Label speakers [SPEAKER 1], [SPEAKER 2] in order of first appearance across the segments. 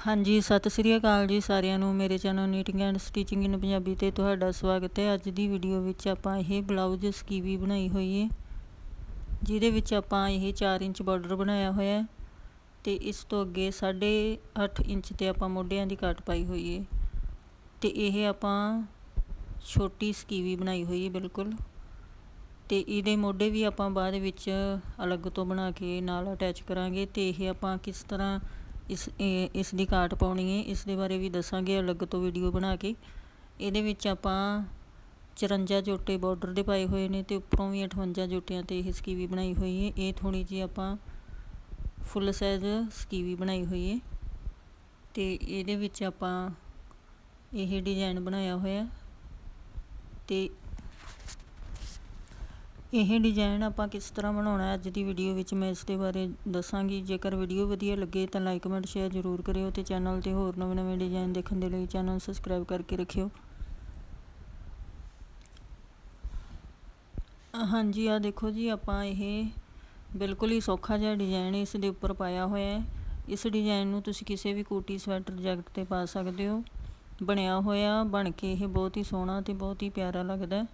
[SPEAKER 1] ਹਾਂਜੀ, ਸਤਿ ਸ੍ਰੀ ਅਕਾਲ ਜੀ ਸਾਰਿਆਂ ਨੂੰ। ਮੇਰੇ channel knitting and stitching in Punjabi ਤੇ ਤੁਹਾਡਾ ਸਵਾਗਤ ਹੈ। ਅੱਜ ਦੀ ਵੀਡੀਓ ਵਿੱਚ ਆਪਾਂ ਇਹ ਬਲਾਊਜ਼ ਸਕੀਵੀ ਬਣਾਈ ਹੋਈ ਹੈ ਜਿਹਦੇ ਵਿੱਚ ਆਪਾਂ ਇਹ 4 ਇੰਚ ਬਾਰਡਰ ਬਣਾਇਆ ਹੋਇਆ ਹੈ ਤੇ ਇਸ ਤੋਂ ਅੱਗੇ 8.5 ਇੰਚ ਤੇ ਆਪਾਂ ਮੋਢਿਆਂ ਦੀ ਕੱਟ ਪਾਈ ਹੋਈ ਹੈ ਤੇ ਇਹ ਆਪਾਂ ਛੋਟੀ ਸਕੀਵੀ ਬਣਾਈ ਹੋਈ ਹੈ ਬਿਲਕੁਲ। ਤੇ ਇਹਦੇ ਮੋਢੇ ਵੀ ਆਪਾਂ ਬਾਅਦ ਵਿੱਚ ਅਲੱਗ ਤੋਂ ਬਣਾ ਕੇ ਨਾਲ ਅਟੈਚ ਕਰਾਂਗੇ ਤੇ ਇਹ ਆਪਾਂ ਕਿਸ ਤਰ੍ਹਾਂ ਇਸ ਇਸ ਦੀ ਕਾਟ ਪਾਉਣੀ ਹੈ। ਇਸ ਦੇ ਬਾਰੇ ਵੀ ਦੱਸਾਂਗੇ ਅਲੱਗ ਤੋਂ ਵੀਡੀਓ ਬਣਾ ਕੇ। ਇਹਦੇ ਵਿੱਚ ਆਪਾਂ 54 ਜੋਟੇ ਬਾਰਡਰ ਦੇ ਪਾਏ ਹੋਏ ਨੇ ਤੇ ਉੱਪਰੋਂ ਵੀ 58 ਜੋਟਿਆਂ ਤੇ ਇਹ ਸਕੀਵੀ ਬਣਾਈ ਹੋਈ ਹੈ। ਇਹ ਥੋੜੀ ਜੀ ਆਪਾਂ ਫੁੱਲ ਸਾਈਜ਼ ਸਕੀਵੀ ਬਣਾਈ ਹੋਈ ਹੈ। ਤੇ ਇਹਦੇ ਵਿੱਚ ਆਪਾਂ ਇਹ ਡਿਜ਼ਾਈਨ ਬਣਾਇਆ ਹੋਇਆ ਤੇ ਇਹ ਡਿਜ਼ਾਇਨ ਆਪਾਂ ਕਿਸ ਤਰ੍ਹਾਂ ਬਣਾਉਣਾ ਅੱਜ ਦੀ ਵੀਡੀਓ ਵਿੱਚ ਮੈਂ ਇਸ ਦੇ ਬਾਰੇ ਦੱਸਾਂਗੀ। ਜੇਕਰ ਵੀਡੀਓ ਵਧੀਆ ਲੱਗੇ ਤਾਂ ਲਾਈਕ ਕਮੈਂਟ ਸ਼ੇਅਰ ਜ਼ਰੂਰ ਕਰਿਓ ਤੇ ਚੈਨਲ ਤੇ ਹੋਰ ਨਵੇਂ-ਨਵੇਂ ਡਿਜ਼ਾਈਨ ਦੇਖਣ ਦੇ ਲਈ ਚੈਨਲ ਸਬਸਕ੍ਰਾਈਬ ਕਰਕੇ ਰੱਖਿਓ। ਹਾਂਜੀ ਆ ਦੇਖੋ ਜੀ, ਆਪਾਂ ਇਹ ਬਿਲਕੁਲ ਹੀ ਸੌਖਾ ਜਿਹਾ ਡਿਜ਼ਾਈਨ ਇਸ ਦੇ ਉੱਪਰ ਪਾਇਆ ਹੋਇਆ ਹੈ। ਇਸ ਡਿਜ਼ਾਈਨ ਨੂੰ ਤੁਸੀਂ ਕਿਸੇ ਵੀ ਕੋਟੀ, ਸਵੈਟਰ, ਜੈਕਟ ਤੇ ਪਾ ਸਕਦੇ ਹੋ। ਬਣਿਆ ਹੋਇਆ, ਬਣ ਕੇ ਇਹ ਬਹੁਤ ਹੀ ਸੋਹਣਾ ਤੇ ਬਹੁਤ ਹੀ ਪਿਆਰਾ ਲੱਗਦਾ ਹੈ।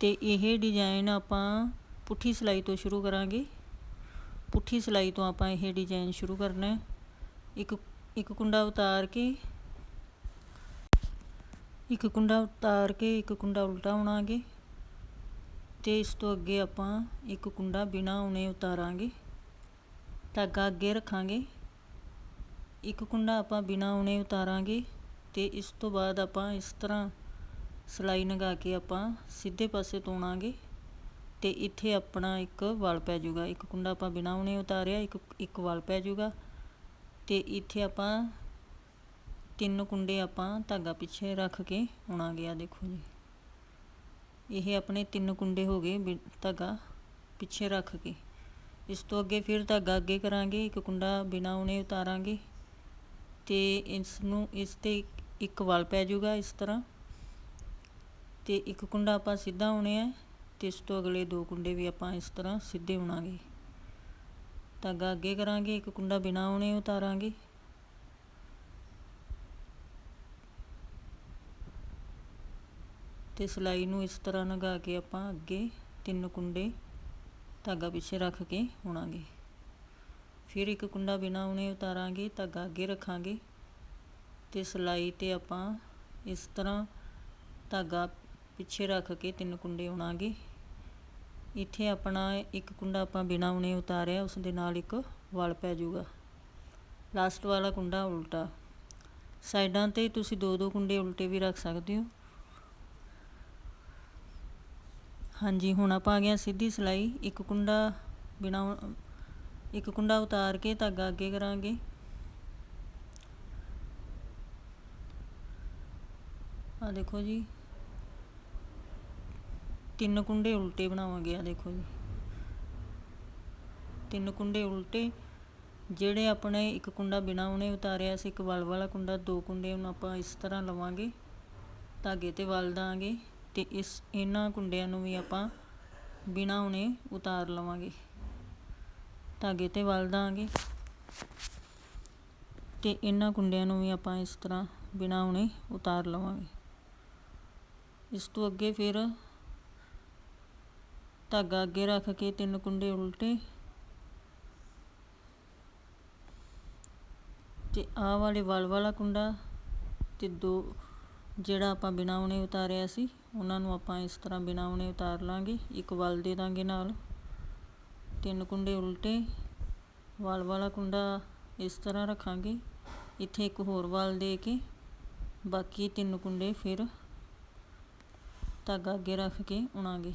[SPEAKER 1] ਅਤੇ ਇਹ ਡਿਜ਼ਾਇਨ ਆਪਾਂ ਪੁੱਠੀ ਸਿਲਾਈ ਤੋਂ ਸ਼ੁਰੂ ਕਰਾਂਗੇ। ਪੁੱਠੀ ਸਿਲਾਈ ਤੋਂ ਆਪਾਂ ਇਹ ਡਿਜ਼ਾਈਨ ਸ਼ੁਰੂ ਕਰਨਾ ਇੱਕ ਇੱਕ ਕੁੰਡਾ ਉਤਾਰ ਕੇ, ਇੱਕ ਕੁੰਡਾ ਉਤਾਰ ਕੇ, ਇੱਕ ਕੁੰਡਾ ਉਲਟਾ ਉਣਾਗੇ ਤੇ ਇਸ ਤੋਂ ਅੱਗੇ ਆਪਾਂ ਇੱਕ ਕੁੰਡਾ ਬਿਨਾ ਉਣੇ ਉਤਾਰਾਂਗੇ। ਧਾਗਾ ਅੱਗੇ ਰੱਖਾਂਗੇ। ਇੱਕ ਕੁੰਡਾ ਆਪਾਂ ਬਿਨਾ ਉਨੇ ਉਤਾਰਾਂਗੇ ਤੇ ਇਸ ਤੋਂ ਬਾਅਦ ਆਪਾਂ ਇਸ ਤਰ੍ਹਾਂ ਸਲਾਈ ਲੰਘਾ ਕੇ ਆਪਾਂ ਸਿੱਧੇ ਪਾਸੇ ਤੋਣਾਂਗੇ ਅਤੇ ਇੱਥੇ ਆਪਣਾ ਇੱਕ ਵਲ ਪੈ ਜਾਊਗਾ। ਇੱਕ ਕੁੰਡਾ ਆਪਾਂ ਬਿਨਾਂ ਉਹਨੇ ਉਤਾਰਿਆ, ਇੱਕ ਇੱਕ ਵਲ ਪੈ ਜਾਊਗਾ। ਅਤੇ ਇੱਥੇ ਆਪਾਂ ਤਿੰਨ ਕੁੰਡੇ ਆਪਾਂ ਧਾਗਾ ਪਿੱਛੇ ਰੱਖ ਕੇ ਆਉਣਾਗੇ। ਆ ਦੇਖੋ ਜੀ। ਇਹ ਆਪਣੇ ਤਿੰਨ ਕੁੰਡੇ ਹੋ ਗਏ ਧਾਗਾ ਪਿੱਛੇ ਰੱਖ ਕੇ। ਇਸ ਤੋਂ ਅੱਗੇ ਫਿਰ ਧਾਗਾ ਅੱਗੇ ਕਰਾਂਗੇ, ਇੱਕ ਕੁੰਡਾ ਬਿਨਾ ਉਹਨੇ ਉਤਾਰਾਂਗੇ ਤੇ ਇਸ ਨੂੰ, ਇਸ ਤੇ ਇੱਕ ਵਲ ਪੈ ਜਾਊਗਾ ਇਸ ਤਰ੍ਹਾਂ। ਅਤੇ ਇੱਕ ਕੁੰਡਾ ਆਪਾਂ ਸਿੱਧਾ ਆਉਣੇ ਆ ਤੇ ਇਸ ਤੋਂ ਅਗਲੇ ਦੋ ਕੁੰਡੇ ਵੀ ਆਪਾਂ ਇਸ ਤਰ੍ਹਾਂ ਸਿੱਧੇ ਉਣਾਂਗੇ ਧਾਗਾ ਅੱਗੇ ਕਰਾਂਗੇ, ਇੱਕ ਕੁੰਡਾ ਬਿਨਾ ਆਉਣੇ ਉਤਾਰਾਂਗੇ। ਤੇ ਸਲਾਈ ਨੂੰ ਇਸ ਤਰ੍ਹਾਂ ਲਗਾ ਕੇ ਆਪਾਂ ਅੱਗੇ ਤਿੰਨ ਕੁੰਡੇ ਧਾਗਾ ਪਿੱਛੇ ਰੱਖ ਕੇ ਉਣਾਂਗੇ ਫਿਰ ਇੱਕ ਕੁੰਡਾ ਬਿਨਾ ਆਉਣੇ ਉਤਾਰਾਂਗੇ, ਧਾਗਾ ਅੱਗੇ ਰੱਖਾਂਗੇ। ਤੇ ਸਲਾਈ ਤੇ ਆਪਾਂ ਇਸ ਤਰ੍ਹਾਂ ਧਾਗਾ ਪਿੱਛੇ ਰੱਖ ਕੇ ਤਿੰਨ ਕੁੰਡੇ ਉਣਾਗੇ ਇੱਥੇ ਆਪਣਾ ਇੱਕ ਕੁੰਡਾ ਆਪਾਂ ਬਿਨਾ ਉਣੇ ਉਤਾਰਿਆ, ਉਸ ਦੇ ਨਾਲ ਇੱਕ ਵਲ ਪੈ ਜਾਊਗਾ। ਲਾਸਟ ਵਾਲਾ ਕੁੰਡਾ ਉਲਟਾ। ਸਾਈਡਾਂ ਤੇ ਤੁਸੀਂ ਦੋ ਦੋ ਕੁੰਡੇ ਉਲਟੇ ਵੀ ਰੱਖ ਸਕਦੇ ਹੋ। ਹਾਂਜੀ, ਹੁਣ ਆਪਾਂ ਆ ਗਿਆ ਸਿੱਧੀ ਸਲਾਈ। ਇੱਕ ਕੁੰਡਾ ਬਿਨਾ ਇੱਕ ਕੁੰਡਾ ਉਤਾਰ ਕੇ ਧਾਗਾ ਅੱਗੇ ਕਰਾਂਗੇ। ਆ ਦੇਖੋ ਜੀ। ਤਿੰਨ ਕੁੰਡੇ ਉਲਟੇ ਬਣਾਵਾਂਗੇ ਆ ਦੇਖੋ ਜੀ। ਤਿੰਨ ਕੁੰਡੇ ਉਲਟੇ, ਜਿਹੜੇ ਆਪਣੇ ਇੱਕ ਕੁੰਡਾ ਬਿਨਾ ਉਹਨੇ ਉਤਾਰਿਆ ਸੀ, ਇੱਕ ਵਲ ਵਾਲਾ ਕੁੰਡਾ, ਦੋ ਕੁੰਡੇ ਉਹਨੂੰ ਆਪਾਂ ਇਸ ਤਰ੍ਹਾਂ ਲਵਾਂਗੇ, ਧਾਗੇ ਤੇ ਵਲ ਦਾਂਗੇ ਤੇ ਇਸ, ਇਹਨਾਂ ਕੁੰਡਿਆਂ ਨੂੰ ਵੀ ਆਪਾਂ ਬਿਨਾ ਉਹਨੇ ਉਤਾਰ ਲਵਾਂਗੇ। ਧਾਗੇ ਤੇ ਵਲ ਦਾਂਗੇ ਤੇ ਇਹਨਾਂ ਕੁੰਡਿਆਂ ਨੂੰ ਵੀ ਆਪਾਂ ਇਸ ਤਰ੍ਹਾਂ ਬਿਨਾ ਉਹਨੇ ਉਤਾਰ ਲਵਾਂਗੇ। ਇਸ ਤੋਂ ਅੱਗੇ ਫਿਰ ਧਾਗਾ ਅੱਗੇ ਰੱਖ ਕੇ ਤਿੰਨ ਕੁੰਡੇ ਉਲਟੇ। ਤੇ ਆਹ ਵਾਲੇ ਵਲ ਵਾਲਾ ਕੁੰਡਾ ਤੇ ਦੋ ਜਿਹੜਾ ਆਪਾਂ ਬਿਨਾ ਉਹਨੇ ਉਤਾਰਿਆ ਸੀ, ਉਹਨਾਂ ਨੂੰ ਆਪਾਂ ਇਸ ਤਰ੍ਹਾਂ ਬਿਨਾ ਉਹਨੇ ਉਤਾਰ ਲਾਂਗੇ। ਇੱਕ ਵਲ ਦੇ ਦਾਂਗੇ ਨਾਲ। ਤਿੰਨ ਕੁੰਡੇ ਉਲਟੇ। ਵਲ ਵਾਲਾ ਕੁੰਡਾ ਇਸ ਤਰ੍ਹਾਂ ਰੱਖਾਂਗੇ। ਇੱਥੇ ਇੱਕ ਹੋਰ ਵਲ ਦੇ ਕੇ ਬਾਕੀ ਤਿੰਨ ਕੁੰਡੇ ਫਿਰ ਧਾਗਾ ਅੱਗੇ ਰੱਖ ਕੇ ਉਣਾਂਗੇ।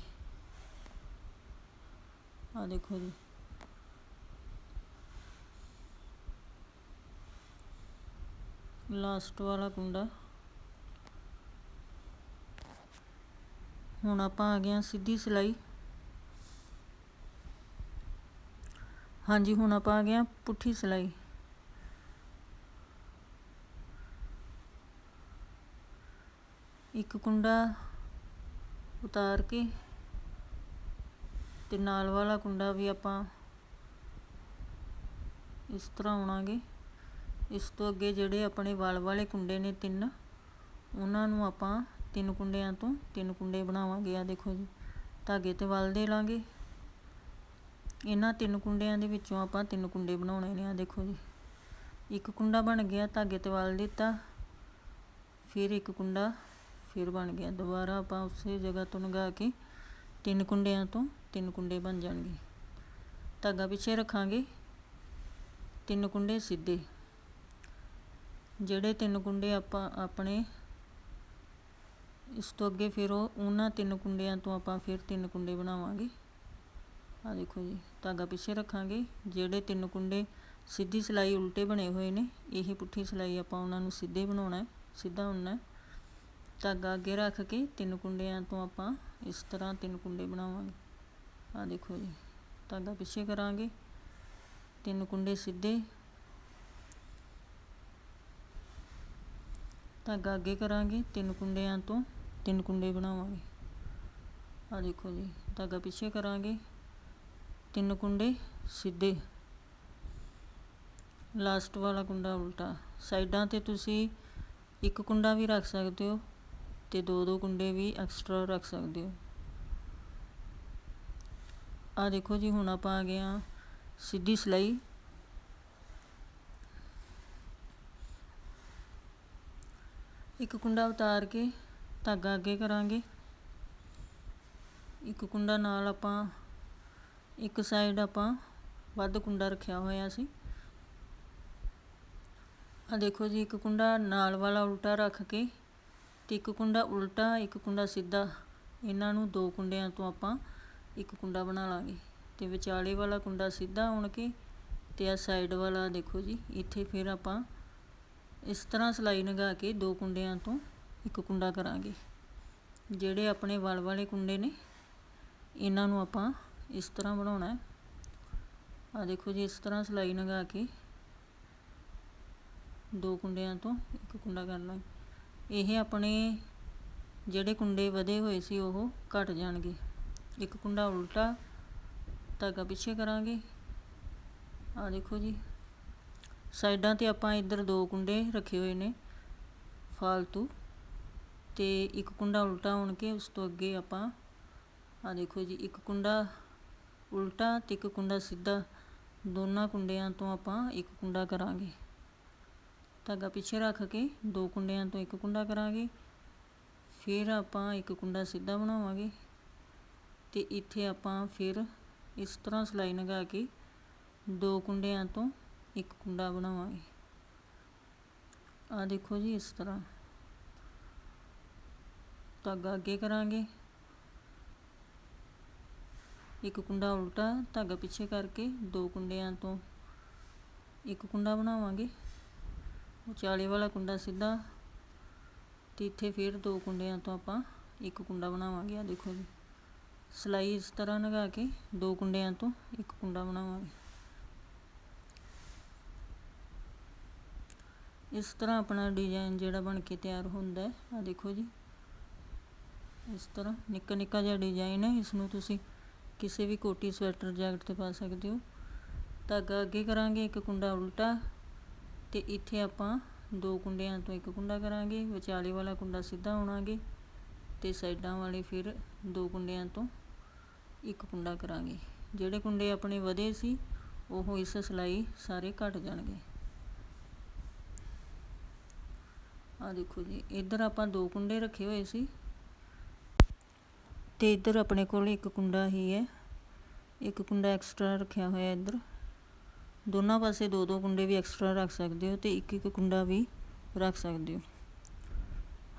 [SPEAKER 1] ਆ ਦੇਖੋ ਜੀ। ਲਾਸਟ ਵਾਲਾ ਕੁੰਡਾ। ਹੁਣ ਆਪਾਂ ਆ ਗਏ ਸਿੱਧੀ ਸਿਲਾਈ। ਹਾਂਜੀ, ਹੁਣ ਆਪਾਂ ਆ ਗਏ ਪੁੱਠੀ ਸਿਲਾਈ। ਇੱਕ ਕੁੰਡਾ ਉਤਾਰ ਕੇ ਤੇ ਨਾਲ ਵਾਲਾ ਕੁੰਡਾ ਵੀ ਆਪਾਂ ਇਸ ਤਰ੍ਹਾਂ ਉਣਾਂਗੇ ਇਸ ਤੋਂ ਅੱਗੇ ਜਿਹੜੇ ਆਪਣੇ ਵਲ ਵਾਲੇ ਕੁੰਡੇ ਨੇ ਤਿੰਨ, ਉਹਨਾਂ ਨੂੰ ਆਪਾਂ ਤਿੰਨ ਕੁੰਡਿਆਂ ਤੋਂ ਤਿੰਨ ਕੁੰਡੇ ਬਣਾਵਾਂਗੇ। ਆ ਦੇਖੋ ਜੀ, ਧਾਗੇ ਤੇ ਵਲ ਦੇ ਲਾਂਗੇ। ਇਹਨਾਂ ਤਿੰਨ ਕੁੰਡਿਆਂ ਦੇ ਵਿੱਚੋਂ ਆਪਾਂ ਤਿੰਨ ਕੁੰਡੇ ਬਣਾਉਣੇ ਨੇ। ਆ ਦੇਖੋ ਜੀ, ਇੱਕ ਕੁੰਡਾ ਬਣ ਗਿਆ, ਧਾਗੇ ਤੇ ਵਲ ਦਿੱਤਾ, ਫਿਰ ਇੱਕ ਕੁੰਡਾ ਫਿਰ ਬਣ ਗਿਆ। ਦੁਬਾਰਾ ਆਪਾਂ ਉਸੇ ਜਗ੍ਹਾ ਤੋਂ ਲਗਾ ਕੇ ਤਿੰਨ ਕੁੰਡਿਆਂ ਤੋਂ ਤਿੰਨ ਕੁੰਡੇ ਬਣ ਜਾਣਗੇ। ਧਾਗਾ ਪਿੱਛੇ ਰੱਖਾਂਗੇ, ਤਿੰਨ ਕੁੰਡੇ ਸਿੱਧੇ। ਜਿਹੜੇ ਤਿੰਨ ਕੁੰਡੇ ਆਪਾਂ, ਆਪਣੇ ਇਸ ਤੋਂ ਅੱਗੇ ਫਿਰ ਉਹ, ਉਹਨਾਂ ਤਿੰਨ ਕੁੰਡਿਆਂ ਤੋਂ ਆਪਾਂ ਫਿਰ ਤਿੰਨ ਕੁੰਡੇ ਬਣਾਵਾਂਗੇ। ਆ ਦੇਖੋ ਜੀ, ਧਾਗਾ ਪਿੱਛੇ ਰੱਖਾਂਗੇ। ਜਿਹੜੇ ਤਿੰਨ ਕੁੰਡੇ ਸਿੱਧੀ ਸਿਲਾਈ ਉਲਟੇ ਬਣੇ ਹੋਏ ਨੇ, ਇਹ ਪੁੱਠੀ ਸਿਲਾਈ ਆਪਾਂ ਉਹਨਾਂ ਨੂੰ ਸਿੱਧੇ ਬਣਾਉਣਾ ਹੈ, ਸਿੱਧਾ ਹੁੰਨਾ ਧਾਗਾ ਅੱਗੇ ਰੱਖ ਕੇ ਤਿੰਨ ਕੁੰਡਿਆਂ ਤੋਂ ਆਪਾਂ ਇਸ ਤਰ੍ਹਾਂ ਤਿੰਨ ਕੁੰਡੇ ਬਣਾਵਾਂਗੇ। ਆ ਦੇਖੋ ਜੀ, ਧਾਗਾ ਪਿੱਛੇ ਕਰਾਂਗੇ, ਤਿੰਨ ਕੁੰਡੇ ਸਿੱਧੇ। ਧਾਗਾ ਅੱਗੇ ਕਰਾਂਗੇ, ਤਿੰਨ ਕੁੰਡਿਆਂ ਤੋਂ ਤਿੰਨ ਕੁੰਡੇ ਬਣਾਵਾਂਗੇ। ਆ ਦੇਖੋ ਜੀ, ਧਾਗਾ ਪਿੱਛੇ ਕਰਾਂਗੇ, ਤਿੰਨ ਕੁੰਡੇ ਸਿੱਧੇ। ਲਾਸਟ ਵਾਲਾ ਕੁੰਡਾ ਉਲਟਾ, ਸਾਈਡਾਂ ਤੇ ਤੁਸੀਂ ਇੱਕ ਕੁੰਡਾ ਵੀ ਰੱਖ ਸਕਦੇ ਹੋ ਤੇ ਦੋ ਦੋ ਕੁੰਡੇ ਵੀ ਐਕਸਟਰਾ ਰੱਖ ਸਕਦੇ ਹੋ। ਆ ਦੇਖੋ ਜੀ, ਹੁਣ ਆਪਾਂ ਆ ਗਏ ਆ ਸਿੱਧੀ ਸਿਲਾਈ। ਇੱਕ ਕੁੰਡਾ ਉਤਾਰ ਕੇ ਧਾਗਾ ਅੱਗੇ ਕਰਾਂਗੇ। ਇੱਕ ਕੁੰਡਾ ਨਾਲ ਆਪਾਂ, ਇੱਕ ਸਾਈਡ ਆਪਾਂ ਵੱਧ ਕੁੰਡਾ ਰੱਖਿਆ ਹੋਇਆ ਸੀ। ਆ ਦੇਖੋ ਜੀ, ਇੱਕ ਕੁੰਡਾ ਨਾਲ ਵਾਲਾ ਉਲਟਾ ਰੱਖ ਕੇ ਤੇ ਇੱਕ ਕੁੰਡਾ ਉਲਟਾ, ਇੱਕ ਕੁੰਡਾ ਸਿੱਧਾ। ਇਹਨਾਂ ਨੂੰ ਦੋ ਕੁੰਡਿਆਂ ਤੋਂ ਆਪਾਂ ਇੱਕ ਕੁੰਡਾ ਬਣਾ ਲਾਂਗੇ। ਤੇ ਵਿਚਾਲੇ ਵਾਲਾ ਕੁੰਡਾ ਸਿੱਧਾ ਹੋਣ ਕੇ ਤੇ ਆ ਸਾਈਡ ਵਾਲਾ ਦੇਖੋ ਜੀ, ਇੱਥੇ ਫਿਰ ਆਪਾਂ ਇਸ ਤਰ੍ਹਾਂ ਸਲਾਈ ਲਗਾ ਕੇ ਦੋ ਕੁੰਡਿਆਂ ਤੋਂ ਇੱਕ ਕੁੰਡਾ ਕਰਾਂਗੇ। ਜਿਹੜੇ ਆਪਣੇ ਵਲ ਵਾਲੇ ਕੁੰਡੇ ਨੇ, ਇਹਨਾਂ ਨੂੰ ਆਪਾਂ ਇਸ ਤਰ੍ਹਾਂ ਬਣਾਉਣਾ ਹੈ। ਆ ਦੇਖੋ ਜੀ, ਇਸ ਤਰ੍ਹਾਂ ਸਲਾਈ ਲਗਾ ਕੇ ਦੋ ਕੁੰਡਿਆਂ ਤੋਂ ਇੱਕ ਕੁੰਡਾ ਕਰ ਲਾਂਗੇ। ਇਹ ਆਪਣੇ ਜਿਹੜੇ ਕੁੰਡੇ ਵਧੇ ਹੋਏ ਸੀ, ਉਹ ਘਟ ਜਾਣਗੇ। ਇੱਕ ਕੁੰਡਾ ਉਲਟਾ, ਧਾਗਾ ਪਿੱਛੇ ਕਰਾਂਗੇ। ਆ ਦੇਖੋ ਜੀ, ਸਾਈਡਾਂ ਤੇ ਆਪਾਂ ਇੱਧਰ ਦੋ ਕੁੰਡੇ ਰੱਖੇ ਹੋਏ ਨੇ, ਫਾਲਤੂ। ਤੇ ਇੱਕ ਕੁੰਡਾ ਉਲਟਾ ਹੋਣ ਕੇ ਉਸ ਤੋਂ ਅੱਗੇ ਆਪਾਂ ਆ ਦੇਖੋ ਜੀ, ਇੱਕ ਕੁੰਡਾ ਉਲਟਾ ਤੇ ਇੱਕ ਕੁੰਡਾ ਸਿੱਧਾ, ਦੋਨਾਂ ਕੁੰਡਿਆਂ ਤੋਂ ਆਪਾਂ ਇੱਕ ਕੁੰਡਾ ਕਰਾਂਗੇ। ਧਾਗਾ ਪਿੱਛੇ ਰੱਖ ਕੇ ਦੋ ਕੁੰਡਿਆਂ ਤੋਂ ਇੱਕ ਕੁੰਡਾ ਕਰਾਂਗੇ। ਫਿਰ ਆਪਾਂ ਇੱਕ ਕੁੰਡਾ ਸਿੱਧਾ ਬਣਾਵਾਂਗੇ। ਤੇ ਇੱਥੇ ਆਪਾਂ ਫਿਰ ਇਸ ਤਰ੍ਹਾਂ ਸਲਾਈ ਲਗਾ ਕੇ ਦੋ ਕੁੰਡਿਆਂ ਤੋਂ ਇੱਕ ਕੁੰਡਾ ਬਣਾਵਾਂਗੇ। ਆ ਦੇਖੋ ਜੀ ਇਸ ਤਰ੍ਹਾਂ। ਧਾਗਾ ਅੱਗੇ ਕਰਾਂਗੇ। ਇੱਕ ਕੁੰਡਾ ਉਲਟਾ ਧਾਗਾ ਪਿੱਛੇ ਕਰਕੇ ਦੋ ਕੁੰਡਿਆਂ ਤੋਂ ਇੱਕ ਕੁੰਡਾ ਬਣਾਵਾਂਗੇ। ਉਚਾਲੇ ਵਾਲਾ ਕੁੰਡਾ ਸਿੱਧਾ ਤੇ ਇੱਥੇ ਫਿਰ ਦੋ ਕੁੰਡਿਆਂ ਤੋਂ ਆਪਾਂ ਇੱਕ ਕੁੰਡਾ ਬਣਾਵਾਂਗੇ। ਆ ਦੇਖੋ ਜੀ। ਸਲਾਈ ਇਸ ਤਰ੍ਹਾਂ ਲਗਾ ਕੇ ਦੋ ਕੁੰਡਿਆਂ ਤੋਂ ਇੱਕ ਕੁੰਡਾ ਬਣਾਵਾਂਗੇ। ਇਸ ਤਰ੍ਹਾਂ ਆਪਣਾ ਡਿਜ਼ਾਈਨ ਜਿਹੜਾ ਬਣ ਕੇ ਤਿਆਰ ਹੁੰਦਾ ਹੈ। ਆ ਦੇਖੋ ਜੀ। ਇਸ ਤਰ੍ਹਾਂ ਨਿੱਕਾ ਨਿੱਕਾ ਜਿਹਾ ਡਿਜ਼ਾਈਨ ਹੈ। ਇਸ ਨੂੰ ਤੁਸੀਂ ਕਿਸੇ ਵੀ ਕੋਟੀ, ਸਵੈਟਰ, ਜੈਕਟ ਤੇ ਪਾ ਸਕਦੇ ਹੋ। ਧਾਗਾ ਅੱਗੇ ਕਰਾਂਗੇ, ਇੱਕ ਕੁੰਡਾ ਉਲਟਾ ਤੇ ਇੱਥੇ ਆਪਾਂ ਦੋ ਕੁੰਡਿਆਂ ਤੋਂ ਇੱਕ ਕੁੰਡਾ ਕਰਾਂਗੇ। ਵਿਚਾਲੇ ਵਾਲਾ ਕੁੰਡਾ ਸਿੱਧਾ ਹੋਣਾਗੇ ਤੇ ਸਾਈਡਾਂ ਵਾਲੇ ਫਿਰ ਦੋ ਕੁੰਡਿਆਂ ਤੋਂ ਇੱਕ ਕੁੰਡਾ ਕਰਾਂਗੇ। ਜਿਹੜੇ ਕੁੰਡੇ ਆਪਣੇ ਵਧੇ ਸੀ, ਉਹ ਇਸ ਸਿਲਾਈ ਸਾਰੇ ਘਟ ਜਾਣਗੇ। ਆ ਦੇਖੋ ਜੀ, ਇੱਧਰ ਆਪਾਂ ਦੋ ਕੁੰਡੇ ਰੱਖੇ ਹੋਏ ਸੀ ਤੇ ਇੱਧਰ ਆਪਣੇ ਕੋਲ ਇੱਕ ਕੁੰਡਾ ਹੀ ਹੈ। ਇੱਕ ਕੁੰਡਾ ਐਕਸਟਰਾ ਰੱਖਿਆ ਹੋਇਆ ਇੱਧਰ। ਦੋਨਾਂ ਪਾਸੇ ਦੋ ਦੋ ਕੁੰਡੇ ਵੀ ਐਕਸਟਰਾ ਰੱਖ ਸਕਦੇ ਹੋ ਤੇ ਇੱਕ ਇੱਕ ਕੁੰਡਾ ਵੀ ਰੱਖ ਸਕਦੇ ਹੋ।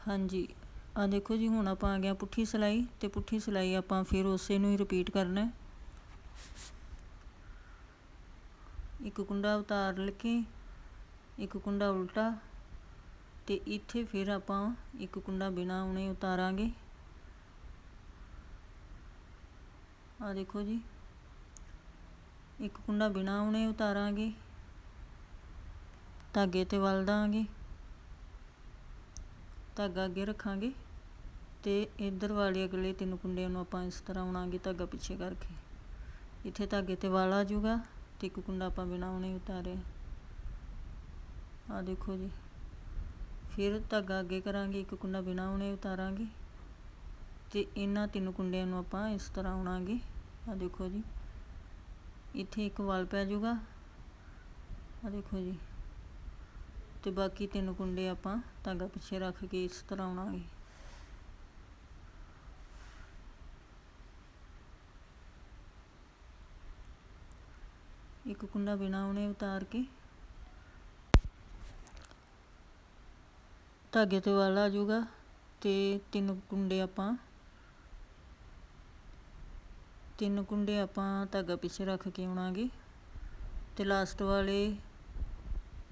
[SPEAKER 1] ਹਾਂਜੀ ਆ ਦੇਖੋ ਜੀ, ਹੁਣ ਆਪਾਂ ਆ ਗਿਆ ਪੁੱਠੀ ਸਿਲਾਈ ਤੇ ਪੁੱਠੀ ਸਿਲਾਈ ਆਪਾਂ ਫਿਰ ਉਸੇ ਨੂੰ ਹੀ ਰਿਪੀਟ ਕਰਨਾ ਇੱਕ ਕੁੰਡਾ ਉਤਾਰ ਕੇ ਇੱਕ ਕੁੰਡਾ ਉਲਟਾ ਤੇ ਇੱਥੇ ਫਿਰ ਆਪਾਂ ਇੱਕ ਕੁੰਡਾ ਬਿਨਾ ਉਣੇ ਉਤਾਰਾਂਗੇ। ਆ ਦੇਖੋ ਜੀ, ਇੱਕ ਕੁੰਡਾ ਬਿਨਾ ਉਣੇ ਉਤਾਰਾਂਗੇ, ਧਾਗੇ ਤੇ ਵਲ ਦਾਂਗੇ, ਧਾਗਾ ਅੱਗੇ ਰੱਖਾਂਗੇ। ਤੇ ਇਧਰ ਵਾਲੇ ਅਗਲੇ ਤਿੰਨ ਕੁੰਡਿਆਂ ਨੂੰ ਆਪਾਂ ਇਸ ਤਰ੍ਹਾਂ ਉਣਾਂਗੇ ਧਾਗਾ ਪਿੱਛੇ ਕਰਕੇ। ਇੱਥੇ ਧਾਗੇ ਤੇ ਵਲ ਆ ਜਾਊਗਾ ਤੇ ਇੱਕ ਕੁੰਡਾ ਆਪਾਂ ਬਿਨਾਂ ਉਣੇ ਉਤਾਰਿਆ ਆ ਦੇਖੋ ਜੀ। ਫਿਰ ਧਾਗਾ ਅੱਗੇ ਕਰਾਂਗੇ, ਇੱਕ ਕੁੰਡਾ ਬਿਨਾਂ ਉਣੇ ਉਤਾਰਾਂਗੇ ਤੇ ਇਹਨਾਂ ਤਿੰਨ ਕੁੰਡਿਆਂ ਨੂੰ ਆਪਾਂ ਇਸ ਤਰ੍ਹਾਂ ਉਣਾਂਗੇ ਆ ਦੇਖੋ ਜੀ। ਇੱਥੇ ਇੱਕ ਵਾਲ ਪੈ ਜਾਊਗਾ। ਆ ਦੇਖੋ ਜੀ। ਤੇ ਬਾਕੀ ਤਿੰਨ ਕੁੰਡੇ ਆਪਾਂ ਧਾਗਾ ਪਿੱਛੇ ਰੱਖ ਕੇ ਇਸ ਤਰ੍ਹਾਂ ਉਣਾਂਗੇ ਇੱਕ ਕੁੰਡਾ ਬਿਨਾ ਉਣੇ ਉਤਾਰ ਕੇ। ਧਾਗੇ ਤੇ ਵਾਲਾ ਆ ਜਾਊਗਾ ਤੇ ਤਿੰਨ ਕੁੰਡੇ ਆਪਾਂ, ਤਿੰਨ ਕੁੰਡੇ ਆਪਾਂ ਧਾਗਾ ਪਿੱਛੇ ਰੱਖ ਕੇ ਆਉਣਾਗੇ ਤੇ ਲਾਸਟ ਵਾਲੇ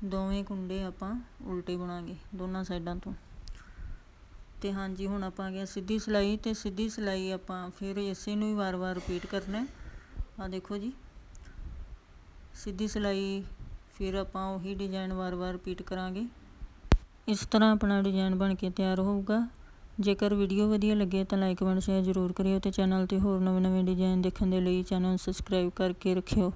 [SPEAKER 1] ਦੋਵੇਂ ਕੁੰਡੇ ਆਪਾਂ ਉਲਟੇ ਬਣਾਂਗੇ ਦੋਨਾਂ ਸਾਈਡਾਂ ਤੋਂ। ਤੇ ਹਾਂਜੀ, ਹੁਣ ਆਪਾਂ ਆ ਗਿਆ ਸਿੱਧੀ ਸਿਲਾਈ ਤੇ ਸਿੱਧੀ ਸਿਲਾਈ ਆਪਾਂ ਫਿਰ ਇਸੇ ਨੂੰ ਹੀ ਵਾਰ-ਵਾਰ ਰਿਪੀਟ ਕਰਨਾ ਆ ਦੇਖੋ ਜੀ। ਸਿੱਧੀ ਸਿਲਾਈ, ਫਿਰ ਆਪਾਂ ਉਹੀ ਡਿਜ਼ਾਈਨ ਵਾਰ-ਵਾਰ ਰਿਪੀਟ ਕਰਾਂਗੇ। ਇਸ ਤਰ੍ਹਾਂ ਆਪਣਾ ਡਿਜ਼ਾਈਨ ਬਣ ਕੇ ਤਿਆਰ ਹੋਊਗਾ। ਜੇਕਰ ਵੀਡੀਓ ਵਧੀਆ ਲੱਗੇ ਤਾਂ ਲਾਈਕ ਕਮੈਂਟ ਸ਼ੇਅਰ ਜ਼ਰੂਰ ਕਰਿਓ ਤੇ ਚੈਨਲ ਤੇ ਹੋਰ ਨਵੇਂ-ਨਵੇਂ ਡਿਜ਼ਾਈਨ ਦੇਖਣ ਦੇ ਲਈ ਚੈਨਲ ਨੂੰ ਸਬਸਕ੍ਰਾਈਬ ਕਰਕੇ ਰੱਖਿਓ।